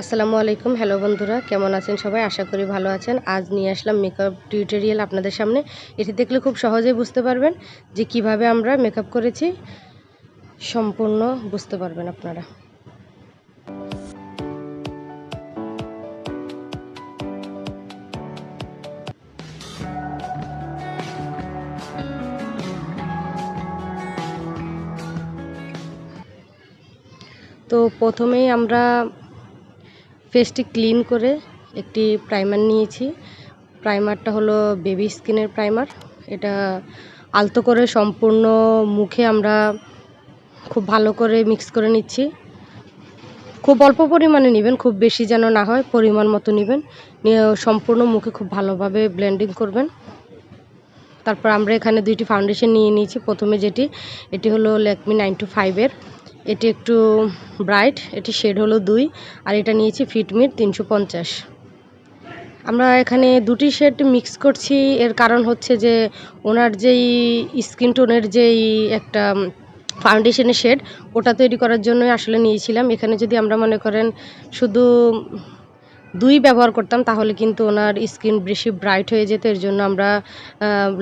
আসসালামু আলাইকুম। হ্যালো বন্ধুরা, কেমন আছেন সবাই? আশা করি ভালো আছেন। আজ নিয়ে আসলাম মেকআপ টিউটোরিয়াল আপনাদের সামনে। এটি দেখলে খুব সহজেই বুঝতে পারবেন যে কীভাবে আমরা মেকআপ করেছি। সম্পূর্ণ বুঝতে পারবেন আপনারা। তো প্রথমেই আমরা ফেসটি ক্লিন করে একটি প্রাইমার নিয়েছি। প্রাইমারটা হলো বেবি স্কিনের প্রাইমার। এটা আলতো করে সম্পূর্ণ মুখে আমরা খুব ভালো করে মিক্স করে নিচ্ছি। খুব অল্প পরিমাণে নেবেন, খুব বেশি যেন না হয়, পরিমাণ মতো নেবেন। নিয়ে সম্পূর্ণ মুখে খুব ভালোভাবে ব্লেন্ডিং করবেন। তারপর আমরা এখানে দুইটি ফাউন্ডেশন নিয়ে নিয়েছি। প্রথমে যেটি, এটি হলো ল্যাকমি নাইন টু ফাইভের এটি একটু ব্রাইট, এটি শেড হলো দুই, আর এটা নিয়েছি ফিটমিট তিনশো পঞ্চাশ। আমরা এখানে দুটি শেড মিক্স করছি, এর কারণ হচ্ছে যে ওনার যেই স্কিন টোনের যেই একটা ফাউন্ডেশনের শেড, ওটা তৈরি করার জন্যই আসলে নিয়েছিলাম। এখানে যদি আমরা মনে করেন শুধু দুই ব্যবহার করতাম, তাহলে কিন্তু ওনার স্কিন বেশি ব্রাইট হয়ে যেত, এর জন্য আমরা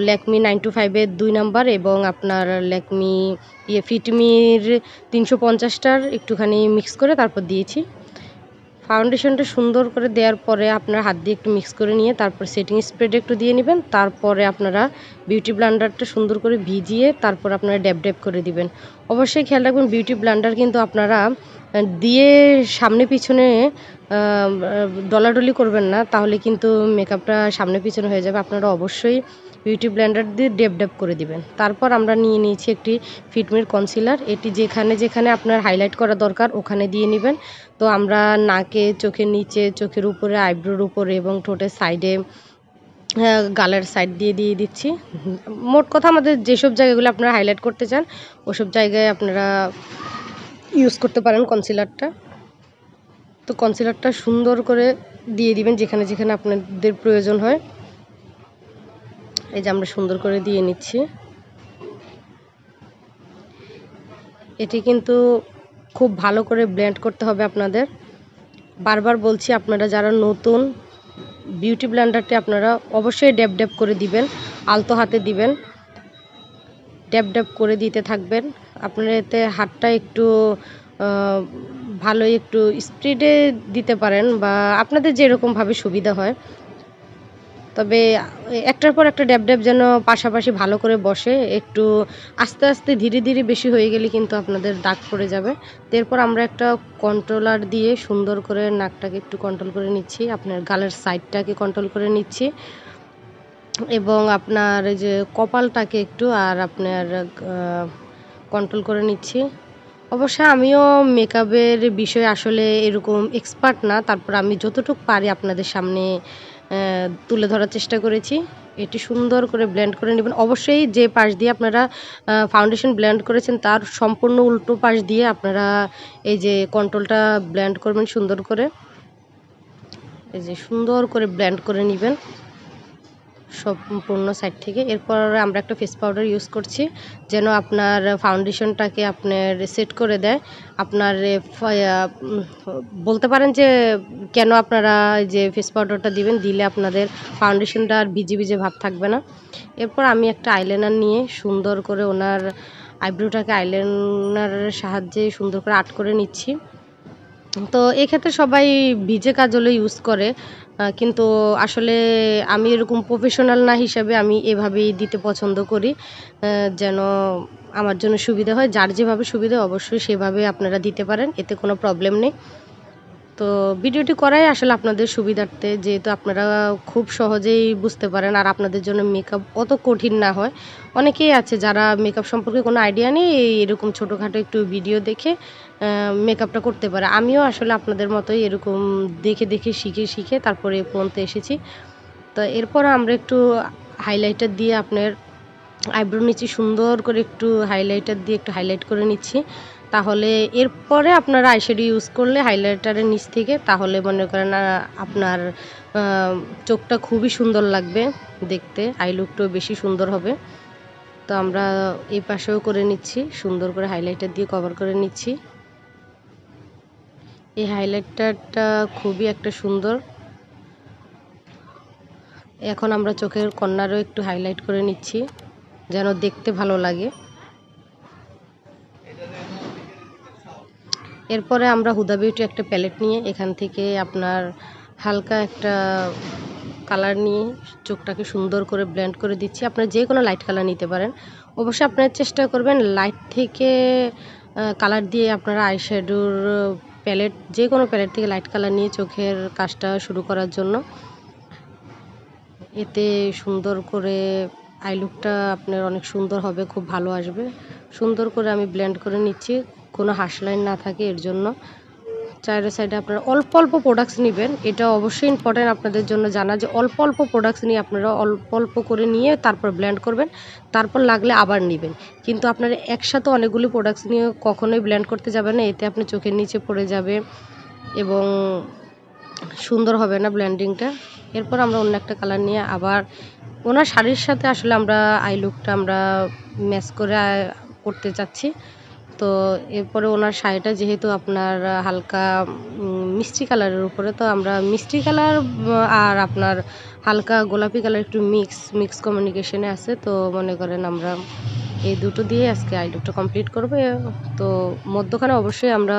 ল্যাকমি নাইন টু ফাইভের দুই নাম্বার এবং আপনার ল্যাকমি ইয়ে ফিটমির তিনশো পঞ্চাশটার একটুখানি মিক্স করে তারপর দিয়েছি। ফাউন্ডেশনটা সুন্দর করে দেওয়ার পরে আপনার হাত দিয়ে একটু মিক্স করে নিয়ে তারপর সেটিং স্প্রেড একটু দিয়ে নেবেন, তারপরে আপনারা বিউটি ব্লান্ডারটা সুন্দর করে ভিজিয়ে তারপর আপনারা ড্যাব ড্যাব করে দিবেন। অবশ্যই খেয়াল রাখবেন বিউটি ব্লান্ডার কিন্তু আপনারা দিয়ে সামনে পিছনে ডলাডলি করবেন না, তাহলে কিন্তু মেকআপটা সামনে পিছনে হয়ে যাবে। আপনারা অবশ্যই বিউটি ব্লেন্ডার দিয়ে ডেপ ডেপ করে দিবেন। তারপর আমরা নিয়ে নিয়েছি একটি ফিটমির কনসিলার। এটি যেখানে যেখানে আপনার হাইলাইট করা দরকার, ওখানে দিয়ে নেবেন। তো আমরা নাকে, চোখের নিচে, চোখের উপরে, আইব্রোর উপরে এবং ঠোঁটের সাইডে গালের সাইড দিয়ে দিয়ে দিচ্ছি। মোট কথা আমাদের যেসব জায়গাগুলো আপনারা হাইলাইট করতে চান, ওসব জায়গায় আপনারা ইউজ করতে পারেন কনসিলারটা তো কনসিলারটা সুন্দর করে দিয়ে দিবেন যেখানে যেখানে আপনাদের প্রয়োজন হয়। এই যে আমরা সুন্দর করে দিয়ে নিচ্ছি। এটি কিন্তু খুব ভালো করে ব্লেন্ড করতে হবে আপনাদের। বারবার বলছি, আপনারা যারা নতুন বিউটি ব্লেন্ডারটি আপনারা অবশ্যই ড্যাব ড্যাব করে দিবেন, আলতো হাতে দিবেন। ড্যাব ড্যাব করে দিতে থাকবেন। আপনার এতে হাতটা একটু ভালো একটু স্পিডে দিতে পারেন বা আপনাদের যেরকমভাবে সুবিধা হয়। তবে একটার পর একটা ড্যাব ড্যাব যেন পাশাপাশি ভালো করে বসে, একটু আস্তে আস্তে ধীরে ধীরে বেশি হয়ে গেলে কিন্তু আপনাদের দাগ পড়ে যাবে। এরপর আমরা একটা কন্ট্রোলার দিয়ে সুন্দর করে নাকটাকে একটু কন্ট্রোল করে নিচ্ছি, আপনার গালের সাইডটাকে কন্ট্রোল করে নিচ্ছি। এবং আপনার এই যে কপালটাকে একটু আর আপনার কন্ট্রোল করে নিচ্ছি। অবশ্য আমিও মেকআপের বিষয়ে আসলে এরকম এক্সপার্ট না, তারপর আমি যতটুকু পারি আপনাদের সামনে তুলে ধরার চেষ্টা করেছি। এটি সুন্দর করে ব্লেন্ড করে নেবেন। অবশ্যই যে পাশ দিয়ে আপনারা ফাউন্ডেশন ব্লেন্ড করেছেন, তার সম্পূর্ণ উল্টো পাশ দিয়ে আপনারা এই যে কন্ট্রোলটা ব্লেন্ড করবেন সুন্দর করে। এই যে সুন্দর করে ব্লেন্ড করে নেবেন। সম্পূর্ণ সাইড থেকে। এরপর আমরা একটা ফেস পাউডার ইউজ করছি, যেন আপনার ফাউন্ডেশনটাকে আপনার সেট করে দেয়। আপনার বলতে পারেন যে কেন আপনারা যে ফেস পাউডারটা দিবেন, দিলে আপনাদের ফাউন্ডেশনটা আর ভিজে ভিজে ভাব থাকবে না। এরপর আমি একটা আইলাইনার নিয়ে সুন্দর করে ওনার আইব্রোটাকে আইলাইনারের সাহায্যে সুন্দর করে আর্ট করে নিচ্ছি। তো এক্ষেত্রে সবাই ভিজে কাজল ইউজ করে। কিন্তু আসলে আমি এরকম প্রফেশনাল না হিসাবে আমি এভাবেই দিতে পছন্দ করি। যেন আমার জন্য সুবিধা হয়, যার যেভাবে সুবিধা অবশ্যই সেভাবে আপনারা দিতে পারেন, এতে কোনো প্রবলেম নেই। তো ভিডিওটি করাই আসলে আপনাদের সুবিধার্থে, যেহেতু আপনারা খুব সহজেই বুঝতে পারেন আর আপনাদের জন্য মেকআপ অত কঠিন না হয়। অনেকেই আছে যারা মেকআপ সম্পর্কে কোনো আইডিয়া নেই, এরকম ছোটোখাটো একটু ভিডিও দেখে মেকআপটা করতে পারে। আমিও আসলে আপনাদের মতোই এরকম দেখে দেখে শিখে শিখে তারপরে এ পর্যন্ত এসেছি। তো এরপর আমরা একটু হাইলাইটার দিয়ে আপনার আইব্রো নিচে সুন্দর করে একটু হাইলাইটার দিয়ে একটু হাইলাইট করে নিচ্ছি। তাহলে এরপরে আপনারা আইশ্যাডো ইউজ করলে হাইলাইটারের নিচ থেকে, তাহলে মনে করেন আপনার চোখটা খুবই সুন্দর লাগবে দেখতে, আই লুকটাও বেশি সুন্দর হবে। তো আমরা এই পাশেও করে নিচ্ছি, সুন্দর করে হাইলাইটার দিয়ে কভার করে নিচ্ছি। এই হাইলাইটারটা খুবই একটা সুন্দর। এখন আমরা চোখের কর্নারও একটু হাইলাইট করে নিচ্ছি, যেন দেখতে ভালো লাগে। এরপরে আমরা হুদা বিউটি একটা প্যালেট নিয়ে এখান থেকে আপনার হালকা একটা কালার নিয়ে চোখটাকে সুন্দর করে ব্লেন্ড করে দিচ্ছি। আপনার যে কোনো লাইট কালার নিতে পারেন। অবশ্যই আপনারা চেষ্টা করবেন লাইট থেকে কালার দিয়ে আপনারা আইশ্যাডোর প্যালেট যে কোনো প্যালেট থেকে লাইট কালার নিয়ে চোখের কাজটা শুরু করার জন্য। এতে সুন্দর করে আই লুকটা আপনার অনেক সুন্দর হবে, খুব ভালো আসবে। সুন্দর করে আমি ব্লেন্ড করে নিচ্ছি। কোনো হাস লাইন না থাকে, এর জন্য চারের সাইডে আপনারা অল্প অল্প প্রোডাক্টস নেবেন। এটা অবশ্যই ইম্পর্টেন্ট আপনাদের জন্য জানা যে অল্প অল্প প্রোডাক্টস নিয়ে আপনারা অল্প অল্প করে নিয়ে তারপর ব্ল্যান্ড করবেন, তারপর লাগলে আবার নেবেন। কিন্তু আপনারা একসাথে অনেকগুলি প্রোডাক্টস নিয়ে কখনোই ব্ল্যান্ড করতে যাবেন না, এতে আপনি চোখের নিচে পড়ে যাবে এবং সুন্দর হবে না ব্ল্যান্ডিংটা এরপর আমরা অন্য একটা কালার নিয়ে আবার ওনার শাড়ির সাথে আসলে আমরা আই লুকটা আমরা ম্যাচ করে করতে চাচ্ছি। তো এরপরে ওনার শাড়িটা যেহেতু আপনার হালকা মিষ্টি কালারের উপরে, তো আমরা মিষ্টি কালার আর আপনার হালকা গোলাপি কালার একটু মিক্স মিক্স কমিউনিকেশনে আছে, তো মনে করেন আমরা এই দুটো দিয়ে আজকে আই লুকটা কমপ্লিট করব। তো মধ্যখানে অবশ্যই আমরা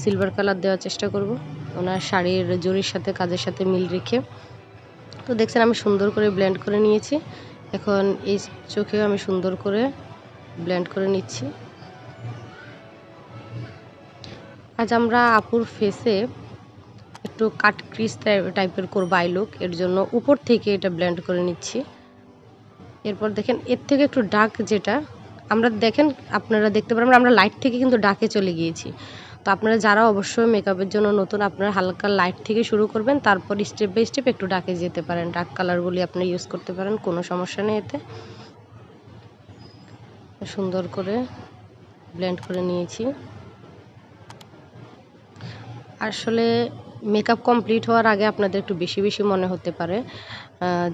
সিলভার কালার দেওয়ার চেষ্টা করব। ওনার শাড়ির জরির সাথে, কাজের সাথে মিল রেখে। তো দেখছেন আমি সুন্দর করে ব্লেন্ড করে নিয়েছি। এখন এই চোখেও আমি সুন্দর করে ব্লেন্ড করে নিচ্ছি। আজ আমরা আপুর ফেসে একটু কাট ক্রিস টাইপের করব আই লুক এর জন্য উপর থেকে এটা ব্লেন্ড করে নিচ্ছি। এরপর দেখেন, এর থেকে একটু ডার্ক যেটা, আমরা দেখেন, আপনারা দেখতে পারেন, আমরা লাইট থেকে কিন্তু ডাকে চলে গিয়েছি। তো আপনারা যারা অবশ্যই মেকআপের জন্য নতুন, আপনারা হালকা লাইট থেকে শুরু করবেন, তারপর স্টেপ বাই স্টেপ একটু ডাকে যেতে পারেন। ডার্ক কালারগুলি আপনি ইউজ করতে পারেন, কোনো সমস্যা নেই এতে। সুন্দর করে ব্লেন্ড করে নিয়েছি। আসলে মেকআপ কমপ্লিট হওয়ার আগে আপনাদের একটু বেশি বেশি মনে হতে পারে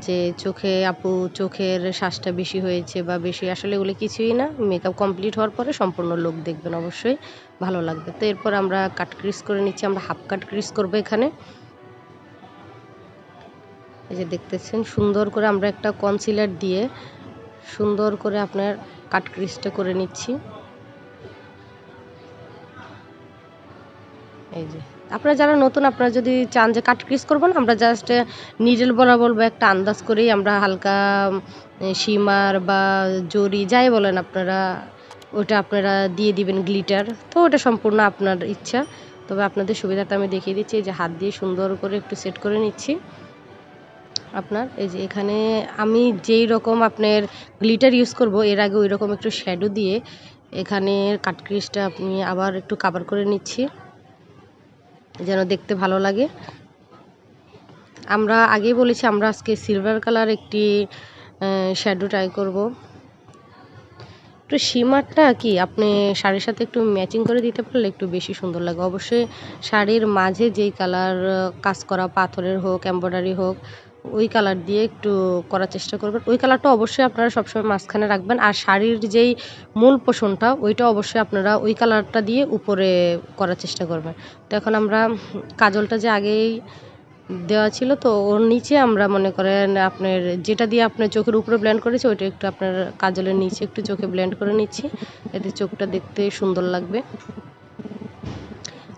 যে চোখে আপু, চোখের শ্বাসটা বেশি হয়েছে বা বেশি, আসলে এগুলো কিছুই না। মেকআপ কমপ্লিট হওয়ার পরে সম্পূর্ণ লোক দেখবেন অবশ্যই, ভালো লাগবে। তো এরপর আমরা কাট ক্রিস করে নিচ্ছি, আমরা হাফ কাট ক্রিস করব এখানে। এই যে দেখতেছেন, সুন্দর করে আমরা একটা কনসিলার দিয়ে সুন্দর করে আপনার কাট ক্রিসটা করে নিচ্ছি। এই যে আপনারা যারা নতুন, আপনারা যদি চান যে কাট ক্রিস করবেন আমরা জাস্ট নিডেল বরাবর বা একটা আন্দাজ করেই আমরা হালকা শিমার বা জরি যাই বলেন আপনারা, ওটা আপনারা দিয়ে দিবেন গ্লিটার তো ওটা সম্পূর্ণ আপনার ইচ্ছা। তবে আপনাদের সুবিধাটা আমি দেখিয়ে দিচ্ছি যে হাত দিয়ে সুন্দর করে একটু সেট করে নিচ্ছি। আপনার, এই যে এখানে আমি যেই রকম আপনার গ্লিটার ইউজ করব, এর আগে ওই রকম একটু শ্যাডো দিয়ে এখানে কাটক্রিজটা আপনি আবার একটু কাভার করে নিচ্ছি। যেন দেখতে ভালো লাগে। আমরা আগেই বলেছি, আমরা আজকে সিলভার কালার একটি শ্যাডো ট্রাই করব। একটু শিমারটা কি? আপনি শাড়ির সাথে একটু ম্যাচিং করে দিতে পারলে একটু বেশি সুন্দর লাগে। অবশ্যই শাড়ির মাঝে যেই কালার কাজ করা পাথরের হোক এম্ব্রয়ডারি হোক ওই কালার দিয়ে একটু করার চেষ্টা করবেন। ওই কালারটা অবশ্যই আপনারা সবসময় মাঝখানে রাখবেন। আর শাড়ির যেই মূল পোষণটা, ওইটা অবশ্যই আপনারা ওই কালারটা দিয়ে উপরে করার চেষ্টা করবেন। তো এখন আমরা কাজলটা যে আগেই দেওয়া ছিল, তো ওর নিচে আমরা মনে করেন আপনার যেটা দিয়ে আপনার চোখের উপরে ব্লেন্ড করেছি, ওইটা একটু আপনার কাজলের নিচে একটু চোখে ব্লেন্ড করে নিচ্ছি। এতে চোখটা দেখতে সুন্দর লাগবে।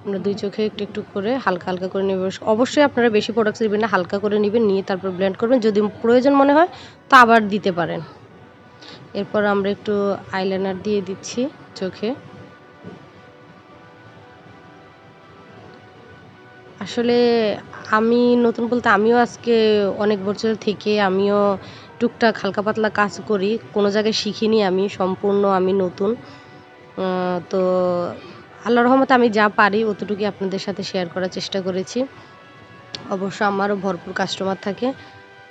আমরা দুই চোখে একটু একটু করে হালকা হালকা করে নেবেন অবশ্যই আপনারা বেশি প্রোডাক্টস নেবেন না, হালকা করে নেবেন, নিয়ে তারপর ব্লেন্ড করবেন। যদি প্রয়োজন মনে হয়, তা আবার দিতে পারেন। এরপর আমরা একটু আইলাইনার দিয়ে দিচ্ছি চোখে। আসলে আমি নতুন বলতে আমিও আজকে অনেক বছর থেকে আমিও টুকটাক হালকা পাতলা কাজ করি, কোনো জায়গায় শিখিনি আমি, সম্পূর্ণ আমি নতুন। তো আল্লাহ রহমতে আমি যা পারি অতটুকুই আপনাদের সাথে শেয়ার করার চেষ্টা করেছি। অবশ্য আমারও ভরপুর কাস্টমার থাকে।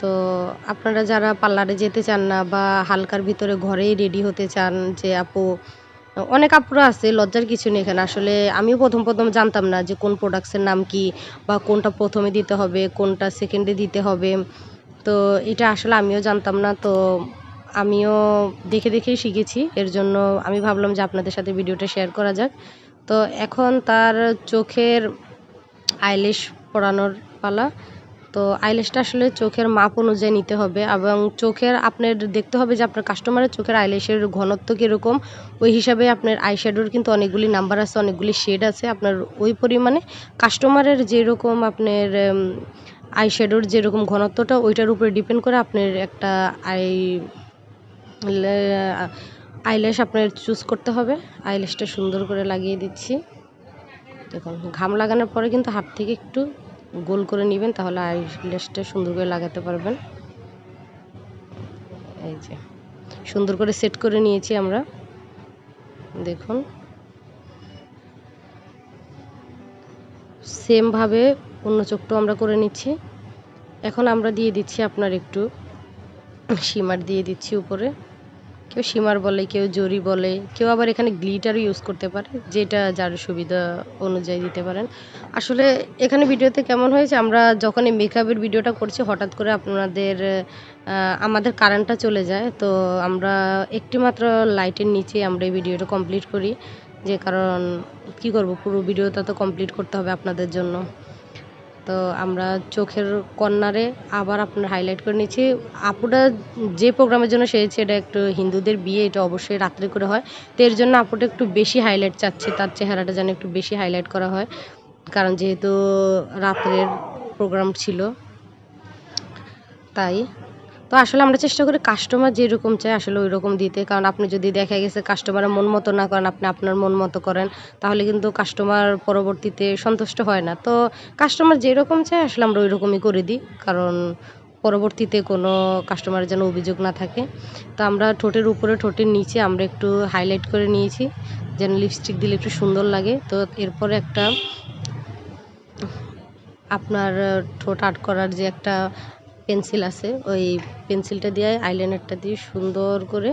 তো আপনারা যারা পার্লারে যেতে চান না বা হালকার ভিতরে ঘরেই রেডি হতে চান যে আপু, অনেক আপুরা আছে, লজ্জার কিছু নেই এখানে। আসলে আমিও প্রথম প্রথম জানতাম না যে কোন প্রোডাক্টসের নাম কি বা কোনটা প্রথমে দিতে হবে, কোনটা সেকেন্ডে দিতে হবে। তো এটা আসলে আমিও জানতাম না, তো আমিও দেখে দেখেই শিখেছি। এর জন্য আমি ভাবলাম যে আপনাদের সাথে ভিডিওটা শেয়ার করা যাক। তো এখন তার চোখের আইলিশ পরানোর পালা। তো আইল্যাশটা আসলে চোখের মাপ অনুযায়ী নিতে হবে এবং চোখের আপনার দেখতে হবে যে আপনার কাস্টমারের চোখের আইল্যাশের ঘনত্ব কীরকম। ওই হিসাবে আপনার আইশ্যাডোর কিন্তু অনেকগুলি নাম্বার আছে, অনেকগুলি শেড আছে। আপনার ওই পরিমাণে কাস্টমারের যেরকম আপনার আইশ্যাডোর যেরকম ঘনত্বটা, ওইটার উপরে ডিপেন্ড করে আপনার একটা আই আইল্যাশ আপনার চুজ করতে হবে। আইল্যাশটা সুন্দর করে লাগিয়ে দিচ্ছি। দেখুন, ঘাম লাগানোর পরে কিন্তু হাত থেকে একটু গোল করে নেবেন, তাহলে আইল্যাশটা সুন্দর করে লাগাতে পারবেন। এই যে, সুন্দর করে সেট করে নিয়েছি আমরা। দেখুন সেমভাবে অন্য চোখটাও আমরা করে নিচ্ছি। এখন আমরা দিয়ে দিচ্ছি আপনার একটু, শিমার দিয়ে দিচ্ছি উপরে। কেউ শিমার বলে, কেউ জরি বলে, কেউ আবার এখানে গ্লিটারও ইউজ করতে পারে, যেটা যার সুবিধা অনুযায়ী দিতে পারেন। আসলে এখানে ভিডিওতে কেমন হয়েছে, আমরা যখন এই মেকআপের ভিডিওটা করছি, হঠাৎ করে আপনাদের আমাদের কারেন্টটা চলে যায়। তো আমরা একটি মাত্র লাইটের নিচে আমরা এই ভিডিওটা কমপ্লিট করি। যে কারণ কি করব, পুরো ভিডিওটা তো কমপ্লিট করতে হবে আপনাদের জন্য। তো আমরা চোখের কর্নারে আবার আপনার হাইলাইট করে নিয়েছি আপুটা যে প্রোগ্রামের জন্য সেরেছে এটা একটু হিন্দুদের বিয়ে, এটা অবশ্যই রাত্রে করে হয়। তো এর জন্য আপুটা একটু বেশি হাইলাইট চাচ্ছে, তার চেহারাটা যেন একটু বেশি হাইলাইট করা হয়। কারণ যেহেতু রাত্রের প্রোগ্রাম ছিল, তাই তো আসলে আমরা চেষ্টা করি কাস্টমার যেরকম চায় আসলে ওই রকম দিতে। কারণ আপনি যদি দেখা গেছে কাস্টমারের মন মতো না করেন, আপনি আপনার মন মতো করেন, তাহলে কিন্তু কাস্টমার পরবর্তীতে সন্তুষ্ট হয় না। তো কাস্টমার যেরকম চায় আসলে আমরা ওই রকমই করে দিই। কারণ পরবর্তীতে কোনো কাস্টমারের যেন অভিযোগ না থাকে। তো আমরা ঠোঁটের উপরে, ঠোঁটের নিচে আমরা একটু হাইলাইট করে নিয়েছি। যেন লিপস্টিক দিলে একটু সুন্দর লাগে। তো এরপরে একটা আপনার ঠোঁট আর্ট করার যে একটা পেন্সিল আছে। ওই পেন্সিলটা দিয়ে, আইলাইনারটা দিয়ে সুন্দর করে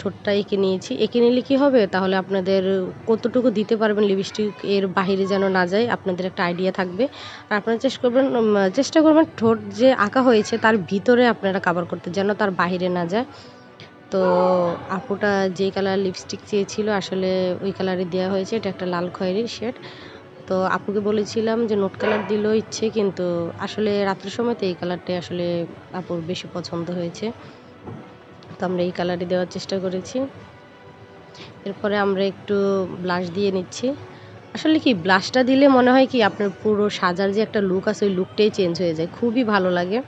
ঠোঁটটা এঁকে নিয়েছি। এঁকে নিলে কী হবে? তাহলে আপনাদের কতটুকু দিতে পারবেন লিপস্টিক এর বাহিরে যেন না যায়, আপনাদের একটা আইডিয়া থাকবে। আর আপনারা চেষ্টা করবেন চেষ্টা করবেন ঠোঁট যে আঁকা হয়েছে, তার ভিতরে আপনারা কাভার করতে, যেন তার বাহিরে না যায়। তো আপুটা যে কালার লিপস্টিক চেয়েছিল, আসলে ওই কালারে দেওয়া হয়েছে। এটা একটা লাল খয়েরি শেড তো আপুকে বলেছিলাম যে নোট কালার দিলেও ইচ্ছে, কিন্তু আসলে রাত্রের সময় তো এই কালারটাই আসলে আপুর বেশি পছন্দ হয়েছে। তো আমরা এই কালারই দেওয়ার চেষ্টা করেছি। এরপরে আমরা একটু ব্লাশ দিয়ে নিচ্ছি। আসলে কি ব্লাশটা দিলে মনে হয় কি, আপনার পুরো সাজার যে একটা লুক আছে, ওই লুকটাই চেঞ্জ হয়ে যায়। খুবই ভালো লাগে।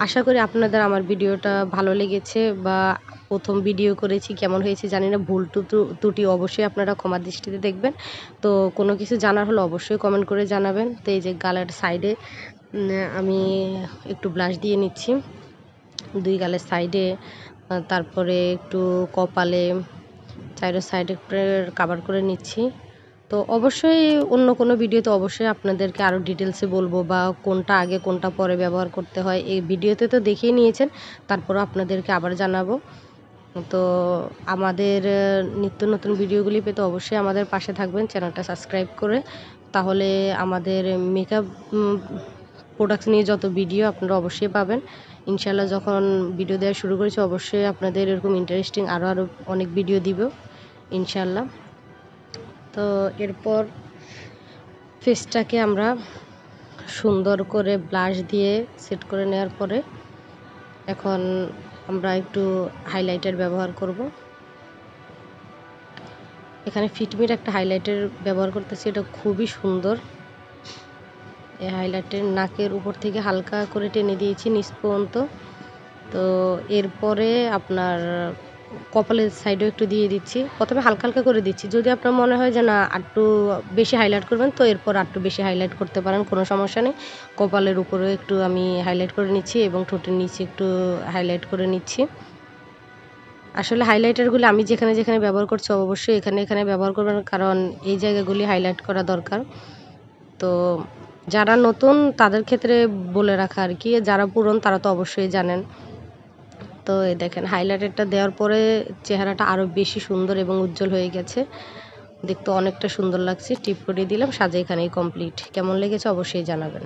আশা করি আপনাদের আমার ভিডিওটা ভালো লেগেছে বা প্রথম ভিডিও করেছি, কেমন হয়েছে জানি না, ভুল ত্রুটি অবশ্যই আপনারা ক্ষমা দৃষ্টিতে দেখবেন। তো কোনো কিছু জানার হলে অবশ্যই কমেন্ট করে জানাবেন। তো এই যে গালের সাইডে আমি একটু ব্লাশ দিয়ে নিচ্ছি। দুই গালের সাইডে তারপরে একটু কপালে চাইরো সাইডে কাভার করে নিচ্ছি। তো অবশ্যই অন্য কোনো ভিডিওতে অবশ্যই আপনাদেরকে আরও ডিটেলসে বলব বা কোনটা আগে, কোনটা পরে ব্যবহার করতে হয়। এই ভিডিওতে তো দেখিয়ে নিয়েছেন, তারপরও আপনাদেরকে আবার জানাব। তো আমাদের নিত্য নতুন ভিডিওগুলি পেতে অবশ্যই আমাদের পাশে থাকবেন, চ্যানেলটা সাবস্ক্রাইব করে। তাহলে আমাদের মেকআপ প্রোডাক্টস নিয়ে যত ভিডিও আপনারা অবশ্যই পাবেন। ইনশাল্লাহ যখন ভিডিও দেওয়া শুরু করেছি, অবশ্যই আপনাদের এরকম ইন্টারেস্টিং আরও আরও অনেক ভিডিও দিব ইনশাল্লাহ তো এরপর ফেসটাকে আমরা সুন্দর করে ব্লাশ দিয়ে সেট করে নেওয়ার পরে, এখন আমরা একটু হাইলাইটার ব্যবহার করব। এখানে ফিটমির একটা হাইলাইটার ব্যবহার করতেছি, এটা খুবই সুন্দর। এই হাইলাইটের নাকের উপর থেকে হালকা করে টেনে দিয়েছি নিচ পর্যন্ত। তো এরপরে আপনার কপালের সাইডেও একটু দিয়ে দিচ্ছি। প্রথমে হালকা হালকা করে দিচ্ছি। যদি আপনার মনে হয় যে না একটু বেশি হাইলাইট করবেন, তো এরপর একটু বেশি হাইলাইট করতে পারেন, কোনো সমস্যা নেই। কপালের উপরেও একটু আমি হাইলাইট করে নিচ্ছি এবং ঠোঁটের নিচে একটু হাইলাইট করে নিচ্ছি। আসলে হাইলাইটারগুলি আমি যেখানে যেখানে ব্যবহার করছি, অবশ্যই এখানে এখানে ব্যবহার করবেন, কারণ এই জায়গাগুলি হাইলাইট করা দরকার। তো যারা নতুন, তাদের ক্ষেত্রে বলে রাখা আর কি, যারা পুরন, তারা তো অবশ্যই জানেন। তো দেখেন হাইলাইটারটা দেওয়ার পরে চেহারাটা আরও বেশি সুন্দর এবং উজ্জ্বল হয়ে গেছে। দেখতে অনেকটা সুন্দর লাগছে। টিপ করে দিলাম সাজা এখানেই কমপ্লিট কেমন লেগেছে অবশ্যই জানাবেন।